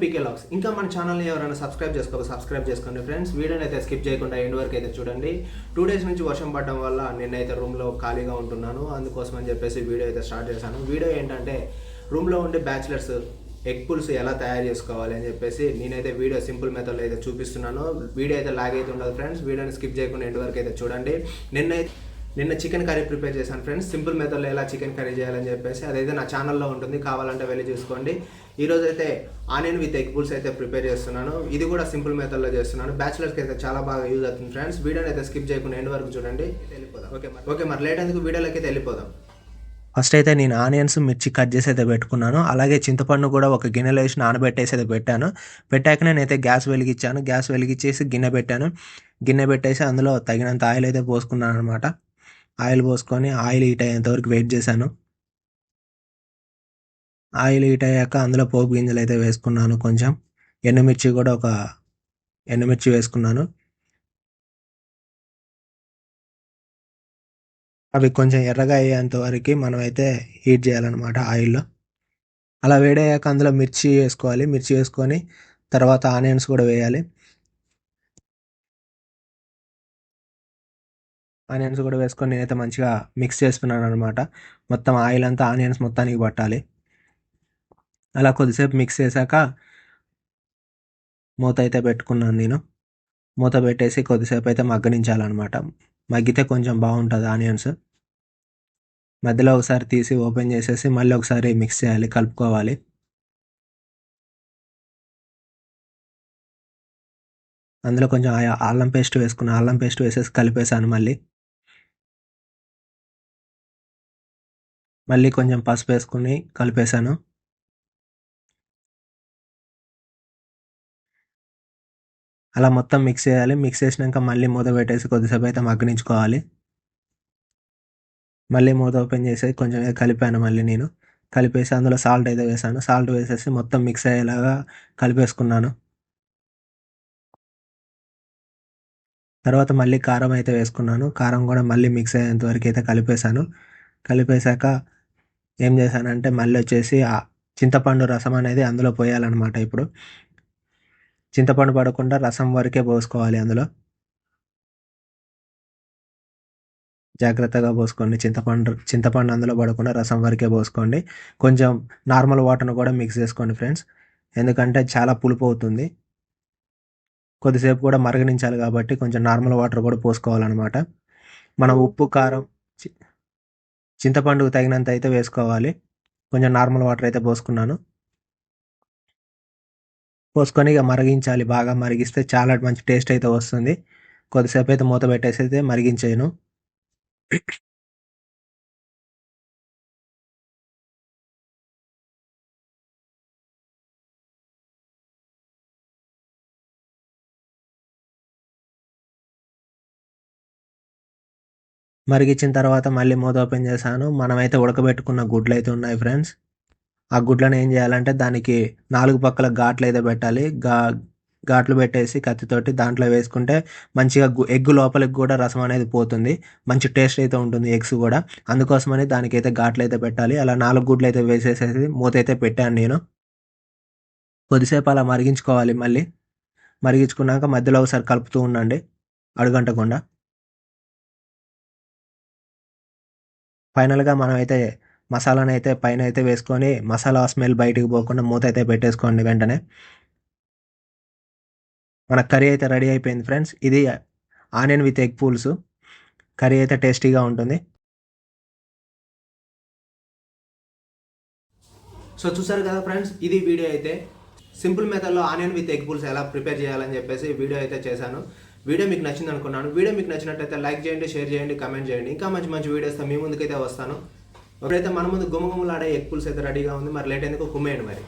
పీకే లాక్స్ ఇంకా మన ఛానల్ని ఎవరైనా సబ్స్క్రైబ్ చేసుకో సబ్స్క్రైబ్ చేసుకోండి ఫ్రెండ్స్. వీడియోని అయితే స్కిప్ చేయకుండా ఎండ్ వరకు అయితే చూడండి. టూ డేస్ నుంచి వర్షం పడడం వల్ల నేనైతే రూమ్లో ఖాళీగా ఉంటున్నాను. అందుకోసం అని చెప్పేసి వీడియో అయితే స్టార్ట్ చేశాను. వీడియో ఏంటంటే రూమ్లో ఉండే బ్యాచిలర్స్ ఎగ్ పుల్స్ ఎలా తయారు చేసుకోవాలి అని చెప్పేసి నేనైతే వీడియో సింపుల్ మెథడ్లో అయితే చూపిస్తున్నాను. వీడియో అయితే లాగ్ అయితే ఉండదు ఫ్రెండ్స్. వీడియోని స్కిప్ చేయకుండా ఎండ్ వరకు అయితే చూడండి. నిన్నైతే నిన్న చికెన్ కర్రీ ప్రిపేర్ చేశాను ఫ్రెండ్స్. సింపుల్ మెథడ్లో ఎలా చికెన్ కర్రీ చేయాలని చెప్పేసి అదైతే నా ఛానల్లో ఉంటుంది. కావాలంటే వెళ్ళి చూసుకోండి. ఈరోజు అయితే ఆనియన్ విత్ ఎగ్ పుల్స్ అయితే ప్రిపేర్ చేస్తున్నాను. ఇది కూడా సింపుల్ మెథడ్లో చేస్తున్నాను. బ్యాచిలర్స్కి అయితే చాలా బాగా యూజ్ అవుతుంది ఫ్రెండ్స్. వీడియోని అయితే స్కిప్ చేయకుండా ఎండ్ వరకు చూడండి. వెళ్ళిపోదాం ఓకే మరి. ఓకే మరి లేట్ ఎందుకు? వీడియోలోకి అయితే వెళ్ళిపోదాం. ఫస్ట్ అయితే నేను ఆనియన్స్ మిర్చి కట్ చేసి అయితే పెట్టుకున్నాను. అలాగే చింతపండు కూడా ఒక గిన్నెలో వేసి నానబెట్టేసి అయితే పెట్టాను. పెట్టాక నేనైతే గ్యాస్ వెలిగించాను. గ్యాస్ వెలిగించేసి గిన్నె పెట్టాను. గిన్నె పెట్టేసి అందులో తగినంత ఆయిల్ అయితే పోసుకున్నాను అనమాట ఆయిల్ పోసుకొని ఆయిల్ హీట్ అయ్యేంత వరకు వెయిట్ చేశాను. ఆయిల్ హీట్ అయ్యాక అందులో పోపు గింజలు అయితే వేసుకున్నాను కొంచెం. ఎండుమిర్చి కూడా ఒక ఎండుమిర్చి వేసుకున్నాను. అవి కొంచెం ఎర్రగా అయ్యేంత వరకు మనం అయితే హీట్ చేయాలన్నమాట ఆయిల్లో. అలా వేడయ్యాక అందులో మిర్చి వేసుకోవాలి. మిర్చి వేసుకొని తర్వాత ఆనియన్స్ కూడా వేయాలి. ఆనియన్స్ కూడా వేసుకొని నేనైతే మంచిగా మిక్స్ చేస్తున్నాను అనమాట మొత్తం ఆయిల్ అంతా ఆనియన్స్ మొత్తానికి పట్టాలి. అలా కొద్దిసేపు మిక్స్ చేశాక మూత అయితే పెట్టుకున్నాను నేను. మూత పెట్టేసి కొద్దిసేపు అయితే మగ్గనించాలన్నమాట. మగ్గితే కొంచెం బాగుంటుంది ఆనియన్స్. మధ్యలో ఒకసారి తీసి ఓపెన్ చేసేసి మళ్ళీ ఒకసారి మిక్స్ చేయాలి కలుపుకోవాలి. అందులో కొంచెం అల్లం పేస్ట్ వేసుకున్న అల్లం పేస్ట్ వేసేసి కలిపేసాను మళ్ళీ. మళ్ళీ కొంచెం పసుపు వేసుకుని కలిపేసాను అలా మొత్తం మిక్స్ చేయాలి. మిక్స్ చేసినాక మళ్ళీ మూత పెట్టేసి కొద్దిసేపు అయితే మగ్గనించుకోవాలి. మళ్ళీ మూత ఓపెన్ చేసి కొంచెం కలిపాను మళ్ళీ నేను. కలిపేసి అందులో సాల్ట్ అయితే వేసాను. సాల్ట్ వేసేసి మొత్తం మిక్స్ అయ్యేలాగా కలిపేసుకున్నాను. తర్వాత మళ్ళీ కారం అయితే వేసుకున్నాను. కారం కూడా మళ్ళీ మిక్స్ అయ్యేంత వరకు అయితే కలిపేశాను. కలిపేశాక ఏం చేశానంటే మళ్ళీ వచ్చేసి ఆ చింతపండు రసం అనేది అందులో పోయాలన్నమాట ఇప్పుడు. చింతపండు పడకుండా రసం వరకే పోసుకోవాలి అందులో. జాగ్రత్తగా పోసుకోండి. చింతపండు చింతపండు అందులో పడకుండా రసం వరకే పోసుకోండి. కొంచెం నార్మల్ వాటర్ను కూడా మిక్స్ చేసుకోండి ఫ్రెండ్స్. ఎందుకంటే చాలా పులుపు అవుతుంది. కొద్దిసేపు కూడా మరగనించాలి కాబట్టి కొంచెం నార్మల్ వాటర్ కూడా పోసుకోవాలన్నమాట. మనం ఉప్పు కారం చింతపండు చింతపండుకు తగినంత అయితే వేసుకోవాలి. కొంచెం నార్మల్ వాటర్ అయితే పోసుకున్నాను. పోసుకొని ఇక మరిగించాలి. బాగా మరిగిస్తే చాలా మంచి టేస్ట్ అయితే వస్తుంది. కొద్దిసేపు అయితే మూత పెట్టేసి అయితే మరిగించేయను. మరిగించిన తర్వాత మళ్ళీ మూత ఓపెన్ చేశాను. మనమైతే ఉడకబెట్టుకున్న గుడ్లు అయితే ఉన్నాయి ఫ్రెండ్స్. ఆ గుడ్లను ఏం చేయాలంటే దానికి నాలుగు పక్కల ఘాట్లు అయితే పెట్టాలి. గా ఘాట్లు పెట్టేసి కత్తితోటి దాంట్లో వేసుకుంటే మంచిగా ఎగ్ లోపలికి కూడా రసం అనేది పోతుంది. మంచి టేస్ట్ అయితే ఉంటుంది ఎగ్స్ కూడా. అందుకోసమని దానికైతే ఘాట్లు అయితే పెట్టాలి. అలా నాలుగు గుడ్లు అయితే వేసేసేసి మూత అయితే పెట్టాను నేను. కొద్దిసేపు అలా మరిగించుకోవాలి మళ్ళీ. మరిగించుకున్నాక మధ్యలో ఒకసారి కలుపుతూ ఉండండి. అడుగంటకుండా. ఫైనల్గా మనం అయితే మసాలాని అయితే పైన అయితే వేసుకొని మసాలా స్మెల్ బయటికి పోకుండా మూత అయితే పెట్టేసుకోండి వెంటనే. మన కర్రీ అయితే రెడీ అయిపోయింది ఫ్రెండ్స్. ఇది ఆనియన్ విత్ ఎగ్ పూల్స్. కర్రీ అయితే టేస్టీగా ఉంటుంది. సో చూసారు కదా ఫ్రెండ్స్ ఇది వీడియో అయితే సింపుల్ మెథడ్లో ఆనియన్ విత్ ఎగ్ పూల్స్ ఎలా ప్రిపేర్ చేయాలని చెప్పేసి వీడియో అయితే చేశాను. వీడియో మీకు నచ్చింది అనుకున్నాను. వీడియో మీకు నచ్చినట్టయితే లైక్ చేయండి షేర్ చేయండి కమెంట్ చేయండి. ఇంకా మంచి మంచి వీడియోస్ మీ ముందుకైతే వస్తాను. ఇప్పుడైతే మన ముందు గుమగుమలాడే ఎగ్ పుల్స్ అయితే రెడీగా ఉంది మరి లేట్ ఎందుకు? కుమ్మేయండి మరి.